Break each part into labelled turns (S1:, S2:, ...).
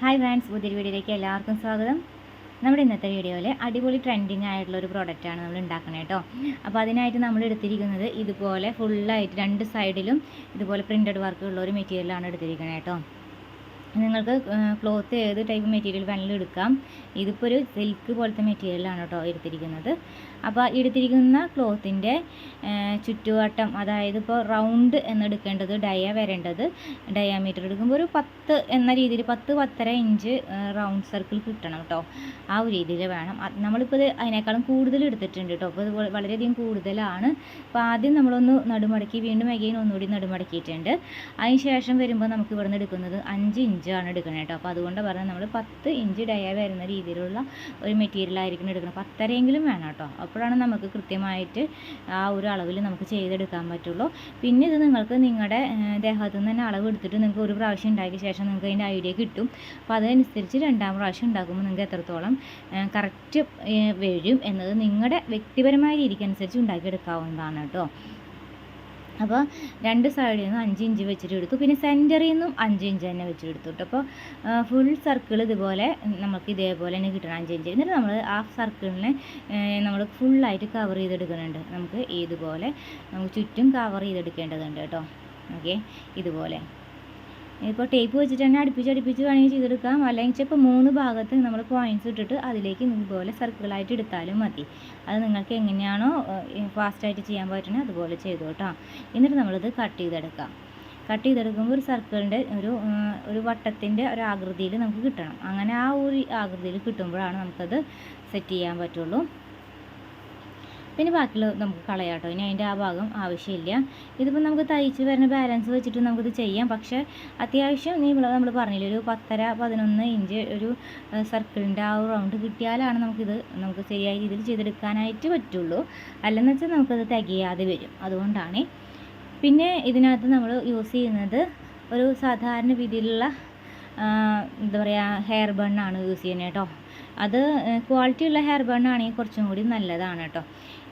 S1: Hi friends പുതിയൊരു വീഡിയോയിലേക്ക് എല്ലാവർക്കും സ്വാഗതം. നമ്മുടെ ഇന്നത്തെ വീഡിയോയിൽ അടിപൊളി ട്രെൻഡിങ് ആയിട്ടുള്ള ഒരു പ്രോഡക്റ്റാണ് നമ്മൾ ഉണ്ടാക്കുന്നത് കേട്ടോ അപ്പോൾ അതിനായിട്ട് നമ്മൾ എടുത്തിരിക്കുന്നത് ഇതുപോലെ ഫുള്ളായിട്ട് രണ്ട് സൈഡിലും ഇതുപോലെ പ്രിന്റഡ് വർക്കുള്ള ഒരു മെറ്റീരിയലാണ് എടുത്തിരിക്കുന്നത് കേട്ടോ നിങ്ങൾക്ക് ക്ലോത്ത് ഏത് ടൈപ്പ് മെറ്റീരിയൽ വേണമെങ്കിലും എടുക്കാം. ഇതിപ്പോൾ ഒരു സിൽക്ക് പോലത്തെ മെറ്റീരിയലാണ് കേട്ടോ എടുത്തിരിക്കുന്നത്. അപ്പോൾ എടുത്തിരിക്കുന്ന ക്ലോത്തിന്റെ ചുറ്റുവട്ടം അതായത് ഇപ്പോൾ റൗണ്ട് എന്നെടുക്കേണ്ടത് ഡയ വരേണ്ടത് ഡയാമീറ്റർ എടുക്കുമ്പോൾ ഒരു പത്ത് എന്ന രീതിയിൽ പത്ത് പത്തര ഇഞ്ച് റൗണ്ട് സർക്കിൾ കിട്ടണം കേട്ടോ ആ ഒരു രീതിയിൽ വേണം. നമ്മളിപ്പോൾ ഇത് അതിനേക്കാളും കൂടുതൽ എടുത്തിട്ടുണ്ട് കേട്ടോ അപ്പോൾ ഇത് വളരെയധികം കൂടുതലാണ്. അപ്പോൾ ആദ്യം നമ്മളൊന്ന് നടുമടക്കി വീണ്ടും എഗൈൻ ഒന്നുകൂടി നടുമടക്കിയിട്ടുണ്ട്. അതിന് ശേഷം വരുമ്പോൾ നമുക്ക് ഇവിടെ നിന്ന് എടുക്കുന്നത് അഞ്ച് ഇഞ്ചാണ് എടുക്കുന്നത് കേട്ടോ അപ്പോൾ അതുകൊണ്ട് പറഞ്ഞാൽ നമ്മൾ പത്ത് ഇഞ്ച് ഡയ വരുന്ന രീതിയിലുള്ള ഒരു മെറ്റീരിയൽ ആയിരിക്കണം എടുക്കുന്നത് പത്തരയെങ്കിലും വേണം കേട്ടോ അപ്പോഴാണ് നമുക്ക് കൃത്യമായിട്ട് ആ ഒരു അളവിൽ നമുക്ക് ചെയ്തെടുക്കാൻ പറ്റുള്ളൂ. പിന്നെ ഇത് നിങ്ങൾക്ക് നിങ്ങളുടെ ദേഹത്തു നിന്ന് തന്നെ അളവ് എടുത്തിട്ട് നിങ്ങൾക്ക് ഒരു പ്രാവശ്യം ഉണ്ടാക്കിയ ശേഷം നിങ്ങൾക്ക് അതിന്റെ ഐഡിയ കിട്ടും. അപ്പോൾ അതനുസരിച്ച് രണ്ടാം പ്രാവശ്യം ഉണ്ടാക്കുമ്പോൾ നിങ്ങൾക്ക് എത്രത്തോളം കറക്റ്റ് വരും എന്നത് നിങ്ങളുടെ വ്യക്തിപരമായ രീതിക്കനുസരിച്ച് ഉണ്ടാക്കിയെടുക്കാവുന്നതാണ് കേട്ടോ. അപ്പോൾ രണ്ട് സൈഡിൽ നിന്നും അഞ്ച് ഇഞ്ച് വെച്ചിട്ട് എടുത്തു. പിന്നെ സെന്ററിൽ നിന്നും അഞ്ച് ഇഞ്ച് തന്നെ വെച്ചിട്ട് എടുത്തു അപ്പോൾ ഫുൾ സർക്കിൾ ഇതുപോലെ നമുക്ക് ഇതേപോലെ തന്നെ കിട്ടണം അഞ്ച് ഇഞ്ച്. എന്നിട്ട് നമ്മൾ ആ സർക്കിളിനെ നമ്മൾ ഫുള്ളായിട്ട് കവർ ചെയ്തെടുക്കുന്നുണ്ട്. നമുക്ക് ഇതുപോലെ നമുക്ക് ചുറ്റും കവർ ചെയ്തെടുക്കേണ്ടതുണ്ട് കേട്ടോ. ഓക്കെ ഇതുപോലെ. ഇപ്പോൾ ടേപ്പ് വെച്ചിട്ട് തന്നെ അടുപ്പിച്ച് അടുപ്പിച്ച് വേണമെങ്കിൽ ചെയ്തെടുക്കാം. അല്ലെങ്കിൽ ഇപ്പോൾ മൂന്ന് ഭാഗത്ത് നമ്മൾ പോയിന്റ്സ് ഇട്ടിട്ട് അതിലേക്ക് ഇതുപോലെ സർക്കിളായിട്ട് എടുത്താലും മതി. അത് നിങ്ങൾക്ക് എങ്ങനെയാണോ ഫാസ്റ്റായിട്ട് ചെയ്യാൻ പറ്റുന്നത് അതുപോലെ ചെയ്തു എന്നിട്ട് നമ്മളിത് കട്ട് ചെയ്തെടുക്കാം. കട്ട് ചെയ്തെടുക്കുമ്പോൾ ഒരു സർക്കിളിന്റെ ഒരു ഒരു വട്ടത്തിന്റെ ഒരു ആകൃതിയിൽ നമുക്ക് കിട്ടണം. അങ്ങനെ ആ ഒരു ആകൃതിയിൽ കിട്ടുമ്പോഴാണ് നമുക്കത് സെറ്റ് ചെയ്യാൻ പറ്റുള്ളൂ. പിന്നെ ബാക്കിയുള്ള നമുക്ക് കളയാം കേട്ടോ. ഇനി അതിന്റെ ആ ഭാഗം ആവശ്യമില്ല. ഇതിപ്പോൾ നമുക്ക് തയ്ച്ച് വരുന്ന ബാലൻസ് വെച്ചിട്ട് നമുക്കിത് ചെയ്യാം. പക്ഷേ അത്യാവശ്യം നീ നമ്മൾ പറഞ്ഞില്ലേ ഒരു പത്തര പതിനൊന്ന് ഇഞ്ച് ഒരു സർക്കിളിന്റെ ആ റൗണ്ട് കിട്ടിയാലാണ് നമുക്കിത് നമുക്ക് ശരിയായ രീതിയിൽ ചെയ്തെടുക്കാനായിട്ട് പറ്റുള്ളൂ. അല്ലെന്ന് വെച്ചാൽ നമുക്കത് തികയാതെ വരും. അതുകൊണ്ടാണ്. പിന്നെ ഇതിനകത്ത് നമ്മൾ യൂസ് ചെയ്യുന്നത് ഒരു സാധാരണ രീതിയിലുള്ള എന്താ പറയുക ഹെയർ ബണ്ണാണ് യൂസ് ചെയ്യുന്നത് കേട്ടോ. അത് ക്വാളിറ്റി ഉള്ള ഹെയർ ബണ്ണാണെങ്കിൽ കുറച്ചും കൂടി നല്ലതാണ് കേട്ടോ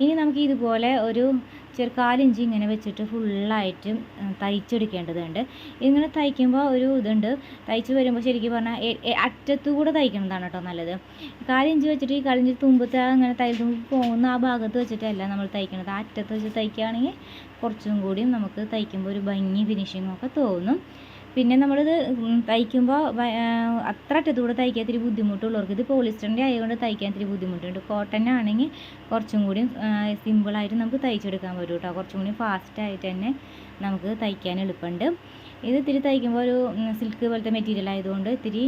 S1: ഇനി നമുക്ക് ഇതുപോലെ ഒരു ചെറു കാലിഞ്ചി ഇങ്ങനെ വെച്ചിട്ട് ഫുള്ളായിട്ട് തയ്ച്ചെടുക്കേണ്ടതുണ്ട്. ഇങ്ങനെ തയ്ക്കുമ്പോൾ ഒരു ഇതുണ്ട്. തയ്ച്ച് വരുമ്പോൾ ശരിക്കും പറഞ്ഞാൽ അറ്റത്തു കൂടെ തയ്ക്കുന്നതാണ് കേട്ടോ നല്ലത്. കാലിഞ്ചി വെച്ചിട്ട് ഈ കാലിഞ്ചി തുമ്പത്ത് അങ്ങനെ തുമ്പ് പോകുന്ന ആ ഭാഗത്ത് വെച്ചിട്ടല്ല നമ്മൾ തയ്ക്കുന്നത് അറ്റത്ത് വെച്ച് തയ്ക്കുകയാണെങ്കിൽ കുറച്ചും കൂടിയും നമുക്ക് തയ്ക്കുമ്പോൾ ഒരു ഭംഗി ഫിനിഷിങ്ങൊക്കെ തോന്നും. പിന്നെ നമ്മളിത് തയ്ക്കുമ്പോൾ അത്ര അറ്റത്തൂടെ തയ്ക്കാൻ ഇത്തിരി ബുദ്ധിമുട്ടുള്ളവർക്ക് ഇത് പോളിസ്റ്ററിന്റെ ആയതുകൊണ്ട് തയ്ക്കാൻ ഇത്തിരി ബുദ്ധിമുട്ടുണ്ട്. കോട്ടൺ ആണെങ്കിൽ കുറച്ചും കൂടി സിമ്പിളായിട്ട് നമുക്ക് തയ്ച്ചെടുക്കാൻ പറ്റും കേട്ടോ കുറച്ചും കൂടി ഫാസ്റ്റായിട്ട് തന്നെ നമുക്ക് തയ്ക്കാൻ എളുപ്പമുണ്ട്. ഇത് ഇത്തിരി തയ്ക്കുമ്പോൾ ഒരു സിൽക്ക് പോലത്തെ മെറ്റീരിയൽ ആയതുകൊണ്ട് ഇത്തിരി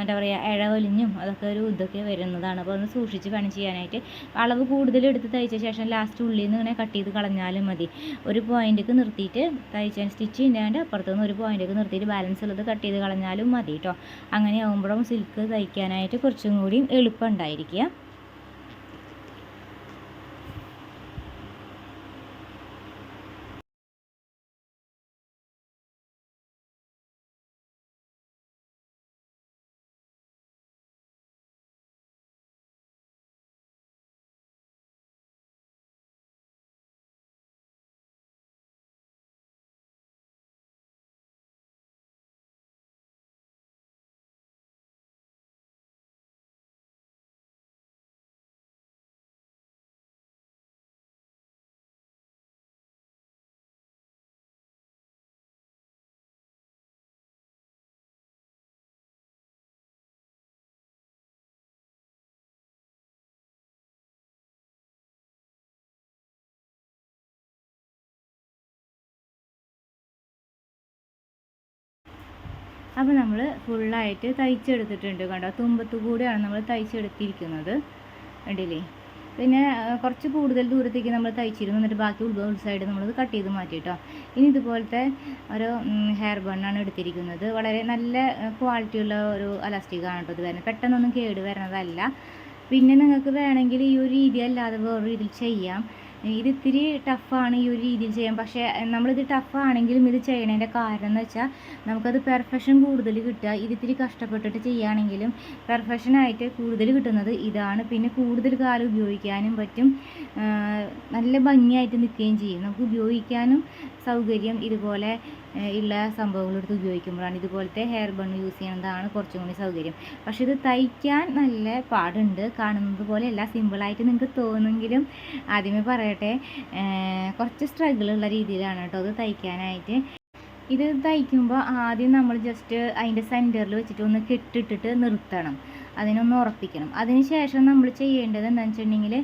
S1: എന്താ പറയുക ഇഴവലിഞ്ഞും അതൊക്കെ ഒരു ഇതൊക്കെ വരുന്നതാണ്. അപ്പോൾ ഒന്ന് സൂക്ഷിച്ച് പണി ചെയ്യാനായിട്ട്. അളവ് കൂടുതൽ എടുത്ത് തയ്ച്ച ശേഷം ലാസ്റ്റ് ഉള്ളിൽ നിന്ന് ഇങ്ങനെ കട്ട് ചെയ്ത് കളഞ്ഞാലും മതി. ഒരു പോയിന്റിലേക്ക് നിർത്തിയിട്ട് തയ്ച്ച സ്റ്റിച്ച് ചെയ്യാണ്ട് അപ്പുറത്തുനിന്ന് ഒരു പോയിന്റിലേക്ക് നിർത്തിയിട്ട് ബാലൻസ് ഉള്ളത് കട്ട് ചെയ്ത് കളഞ്ഞാലും മതി കേട്ടോ അങ്ങനെ ആകുമ്പോഴും സിൽക്ക് തയ്ക്കാനായിട്ട് കുറച്ചും കൂടി എളുപ്പം ഉണ്ടായിരിക്കുക അപ്പോൾ നമ്മൾ ഫുള്ളായിട്ട് തയ്ച്ചെടുത്തിട്ടുണ്ട് കണ്ടോ? തുമ്പത്ത് കൂടെയാണ് നമ്മൾ തയ്ച്ചെടുത്തിരിക്കുന്നത്. ഉണ്ടല്ലേ പിന്നെ കുറച്ച് കൂടുതൽ ദൂരത്തേക്ക് നമ്മൾ തയ്ച്ചിരുന്നു. എന്നിട്ട് ബാക്കി ഉൾ ഉൾ സൈഡ് നമ്മളത് കട്ട് ചെയ്ത് മാറ്റി കേട്ടോ ഇനി ഇതുപോലത്തെ ഒരു ഹെയർ ബണ്ണാണ് എടുത്തിരിക്കുന്നത്. വളരെ നല്ല ക്വാളിറ്റിയുള്ള ഒരു അലാസ്റ്റിക് ആണ് കേട്ടോ ഇത് വരുന്നത്. പെട്ടെന്നൊന്നും കേട് വരുന്നതല്ല പിന്നെ നിങ്ങൾക്ക് വേണമെങ്കിൽ ഈ ഒരു രീതി അല്ലാതെ വേറൊരു രീതിയിൽ ചെയ്യാം. ഇത് ഇത്തിരി ടഫാണ് ഈ ഒരു രീതിയിൽ ചെയ്യാൻ. പക്ഷേ നമ്മളിത് ടഫാണെങ്കിലും ഇത് ചെയ്യണതിന്റെ കാരണം എന്ന് വെച്ചാൽ നമുക്കത് പെർഫെക്ഷൻ കൂടുതൽ കിട്ടുക. ഇത് ഇത്തിരി കഷ്ടപ്പെട്ടിട്ട് ചെയ്യുകയാണെങ്കിലും പെർഫെക്ഷനായിട്ട് കൂടുതൽ കിട്ടുന്നത് ഇതാണ്. പിന്നെ കൂടുതൽ കാലം ഉപയോഗിക്കാനും പറ്റും. നല്ല ഭംഗിയായിട്ട് നിൽക്കുകയും ചെയ്യും. നമുക്ക് ഉപയോഗിക്കാനും സൗകര്യം ഇതുപോലെ ഉള്ള സംഭവങ്ങളെടുത്ത് ഉപയോഗിക്കുമ്പോഴാണ്. ഇതുപോലത്തെ ഹെയർ ബൺ യൂസ് ചെയ്യുന്നതാണ് കുറച്ചും കൂടി സൗകര്യം. പക്ഷേ ഇത് തയ്ക്കാൻ നല്ല പാടുണ്ട്. കാണുന്നത് പോലെ പോലെയല്ല സിമ്പിളായിട്ട് നിങ്ങൾക്ക് തോന്നുമെങ്കിലും ആദ്യമേ പറയട്ടെ. കുറച്ച് സ്ട്രഗിൾ ഉള്ള രീതിയിലാണ് കേട്ടോ അത് തയ്ക്കാനായിട്ട്. ഇത് തയ്ക്കുമ്പോൾ ആദ്യം നമ്മൾ ജസ്റ്റ് അതിന്റെ സെന്ററിൽ വെച്ചിട്ട് ഒന്ന് കെട്ടിട്ടിട്ട് നിർത്തണം. അതിനൊന്ന് ഉറപ്പിക്കണം. അതിന് ശേഷം നമ്മൾ ചെയ്യേണ്ടത് എന്താണെന്ന് വെച്ചിട്ടുണ്ടെങ്കിൽ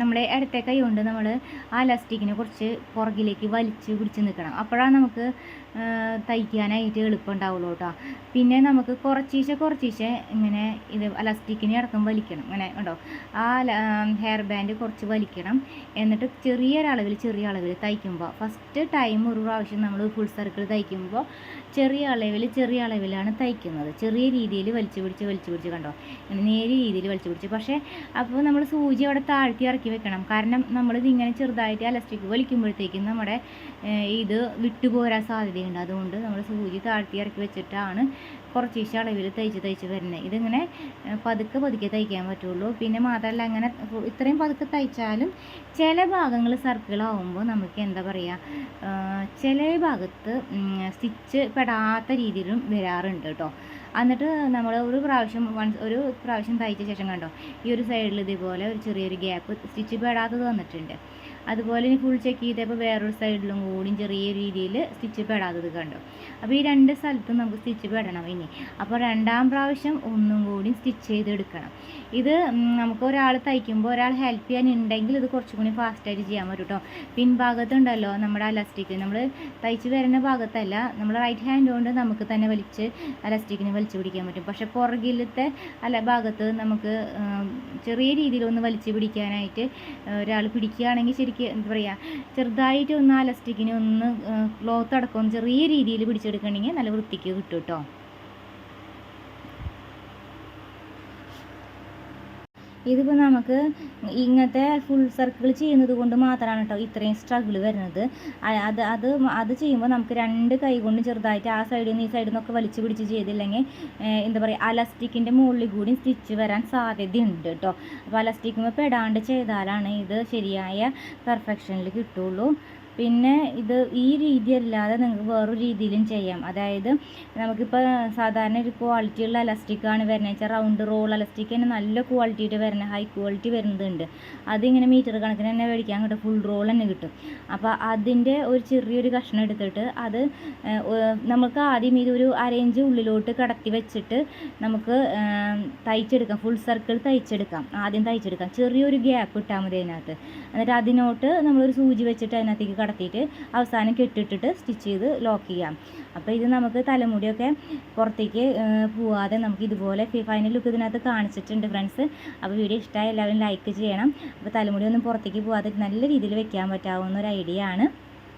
S1: നമ്മുടെ ഇടത്തെ കൈ കൊണ്ട് നമ്മൾ ആ ഇലാസ്റ്റിക്കിനെ കുറച്ച് പുറകിലേക്ക് വലിച്ച് പിടിച്ച് നിൽക്കണം അപ്പോഴാണ് നമുക്ക് തയ്ക്കാനായിട്ട് എളുപ്പം ഉണ്ടാവുള്ളൂ കേട്ടോ. പിന്നെ നമുക്ക് കുറച്ചീശെ കുറച്ചീശെ ഇങ്ങനെ ഇത് ഇലാസ്റ്റിക്കിനെ അടക്കം വലിക്കണം. ഇങ്ങനെ ഉണ്ടോ ആ ഹെയർ ബാൻഡ് കുറച്ച് വലിക്കണം. എന്നിട്ട് ചെറിയൊരളവിൽ ചെറിയ അളവിൽ തയ്ക്കുമ്പോൾ ഫസ്റ്റ് ടൈം ഒരു പ്രാവശ്യം നമ്മൾ ഫുൾ സർക്കിൾ തയ്ക്കുമ്പോൾ ചെറിയ അളവിൽ ചെറിയ അളവിലാണ് തയ്ക്കുന്നത്. ചെറിയ രീതിയിൽ വലിച്ചു പിടിച്ച് വലിച്ചു പിടിച്ച് കണ്ടോ? ഇങ്ങനെ നേരിയ രീതിയിൽ വലിച്ചു പിടിച്ച് പക്ഷേ അപ്പോൾ നമ്മൾ സൂചി അവിടെ താഴ്ത്തി ഇറക്കി വെക്കണം. കാരണം നമ്മളിത് ഇങ്ങനെ ചെറുതായിട്ട് ഇലസ്റ്റിക് വലിക്കുമ്പോഴത്തേക്കും നമ്മുടെ ഇത് വിട്ടുപോരാൻ സാധ്യതയുണ്ട്. അതുകൊണ്ട് നമ്മൾ സൂചി താഴ്ത്തി ഇറക്കി വെച്ചിട്ടാണ് കുറച്ച് ഈശ അളവിൽ തയ്ച്ച് തയ്ച്ച് വരുന്നത് ഇതിങ്ങനെ പതുക്കെ പതുക്കെ തയ്ക്കാൻ പറ്റുള്ളൂ. പിന്നെ മാത്രമല്ല അങ്ങനെ ഇത്രയും പതുക്കെ തയ്ച്ചാലും ചില ഭാഗങ്ങൾ സർക്കിളാവുമ്പോൾ നമുക്ക് എന്താ പറയുക ചില ഭാഗത്ത് സ്റ്റിച്ച് പെടാത്ത രീതിയിലും വരാറുണ്ട് കേട്ടോ. എന്നിട്ട് നമ്മൾ ഒരു പ്രാവശ്യം വൺ ഒരു പ്രാവശ്യം തയ്ച്ച ശേഷം കണ്ടോ ഈ ഒരു സൈഡിൽ ഇതേപോലെ ഒരു ചെറിയൊരു ഗ്യാപ്പ് സ്റ്റിച്ച് പെടാത്തത് വന്നിട്ടുണ്ട്. അതുപോലെ ഇനി ഫുൾ ചെക്ക് ചെയ്തപ്പോൾ വേറൊരു സൈഡിലും കൂടി ചെറിയ രീതിയിൽ സ്റ്റിച്ച് പെടാത്തത് കണ്ടു. അപ്പോൾ ഈ രണ്ട് സ്ഥലത്തും നമുക്ക് സ്റ്റിച്ച് പെടണം ഇനി. അപ്പോൾ രണ്ടാം പ്രാവശ്യം ഒന്നും കൂടി സ്റ്റിച്ച് ചെയ്തെടുക്കണം. ഇത് നമുക്ക് ഒരാൾ തയ്ക്കുമ്പോൾ ഒരാൾ ഹെൽപ്പ് ചെയ്യാനുണ്ടെങ്കിൽ ഇത് കുറച്ചും കൂടി ഫാസ്റ്റായിട്ട് ചെയ്യാൻ പറ്റും കേട്ടോ പിൻഭാഗത്തുണ്ടല്ലോ നമ്മുടെ അലസ്റ്റിക് നമ്മൾ തയ്ച്ച് വരുന്ന ഭാഗത്തല്ല നമ്മൾ റൈറ്റ് ഹാൻഡ് കൊണ്ട് നമുക്ക് തന്നെ വലിച്ച് അലസ്റ്റിക്കിന് വലിച്ചു പിടിക്കാൻ പറ്റും. പക്ഷെ പുറകിലത്തെ അല്ല ഭാഗത്ത് നമുക്ക് ചെറിയ രീതിയിലൊന്ന് വലിച്ചു പിടിക്കാനായിട്ട് ഒരാൾ പിടിക്കുകയാണെങ്കിൽ ശരിക്കും എന്താ പറയുക ചെറുതായിട്ട് ഒന്ന് അലസ്റ്റിക്കിന് ഒന്ന് ക്ലോത്ത് അടക്കം ചെറിയ രീതിയിൽ പിടിച്ചെടുക്കണമെങ്കിൽ നല്ല വൃത്തിക്ക് കിട്ടും കേട്ടോ ഇതിപ്പോൾ നമുക്ക് ഇങ്ങനത്തെ ഫുൾ സർക്കിൾ ചെയ്യുന്നത് കൊണ്ട് മാത്രമാണ് കേട്ടോ ഇത്രയും സ്ട്രഗിൾ വരുന്നത്. അത് അത് അത് ചെയ്യുമ്പോൾ നമുക്ക് രണ്ട് കൈ കൊണ്ട് ചെറുതായിട്ട് ആ സൈഡിൽ നിന്ന് ഈ സൈഡിൽ നിന്നൊക്കെ വലിച്ചു പിടിച്ച് ചെയ്തില്ലെങ്കിൽ എന്താ പറയുക അലസ്റ്റിക്കിന്റെ മുകളിൽ കൂടി സ്റ്റിച്ച് വരാൻ സാധ്യതയുണ്ട് കേട്ടോ അപ്പോൾ അലസ്റ്റിക്കുമ്പോൾ പെടാണ്ട് ചെയ്താലാണ് ഇത് ശരിയായ പെർഫെക്ഷനിൽ കിട്ടുള്ളൂ. പിന്നെ ഇത് ഈ രീതി അല്ലാതെ നിങ്ങൾക്ക് വേറൊരു രീതിയിലും ചെയ്യാം. അതായത് നമുക്കിപ്പോൾ സാധാരണ ഒരു ക്വാളിറ്റി ഉള്ള അലസ്റ്റിക്കാണ് വരുന്നത്. വെച്ചാൽ റൗണ്ട് റോൾ അലസ്റ്റിക് തന്നെ നല്ല ക്വാളിറ്റിയിട്ട് വരുന്ന ഹൈ ക്വാളിറ്റി വരുന്നുണ്ട്. അതിങ്ങനെ മീറ്റർ കണക്കിന് തന്നെ മേടിക്കാൻ കിട്ടും ഫുൾ റോൾ തന്നെ കിട്ടും. അപ്പോൾ അതിന്റെ ഒരു ചെറിയൊരു കഷ്ണം എടുത്തിട്ട് അത് നമുക്ക് ആദ്യം ഇതൊരു അരയിഞ്ച് ഉള്ളിലോട്ട് കടത്തി വെച്ചിട്ട് നമുക്ക് തയ്ച്ചെടുക്കാം. Full circle തയ്ച്ചെടുക്കാം. ആദ്യം തയ്ച്ചെടുക്കാം. ചെറിയൊരു ഗ്യാപ്പ് ഇട്ടാൽ മതി അതിനകത്ത്. എന്നിട്ട് അതിനോട്ട് നമ്മളൊരു സൂചി വെച്ചിട്ട് അതിനകത്തേക്ക് കടത്തിയിട്ട് അവസാനം കെട്ടിട്ടിട്ട് സ്റ്റിച്ച് ചെയ്ത് ലോക്ക് ചെയ്യാം. അപ്പോൾ ഇത് നമുക്ക് തലമുടിയൊക്കെ പുറത്തേക്ക് പോവാതെ നമുക്ക് ഇതുപോലെ ഫൈനൽ ലുക്ക് ഇതിനകത്ത് കാണിച്ചിട്ടുണ്ട് ഫ്രണ്ട്സ് അപ്പോൾ വീഡിയോ ഇഷ്ടമായി എല്ലാവരും ലൈക്ക് ചെയ്യണം. അപ്പോൾ തലമുടി ഒന്നും പുറത്തേക്ക് പോവാതെ നല്ല രീതിയിൽ വെക്കാൻ പറ്റാവുന്ന ഒരു ഐഡിയ ആണ്.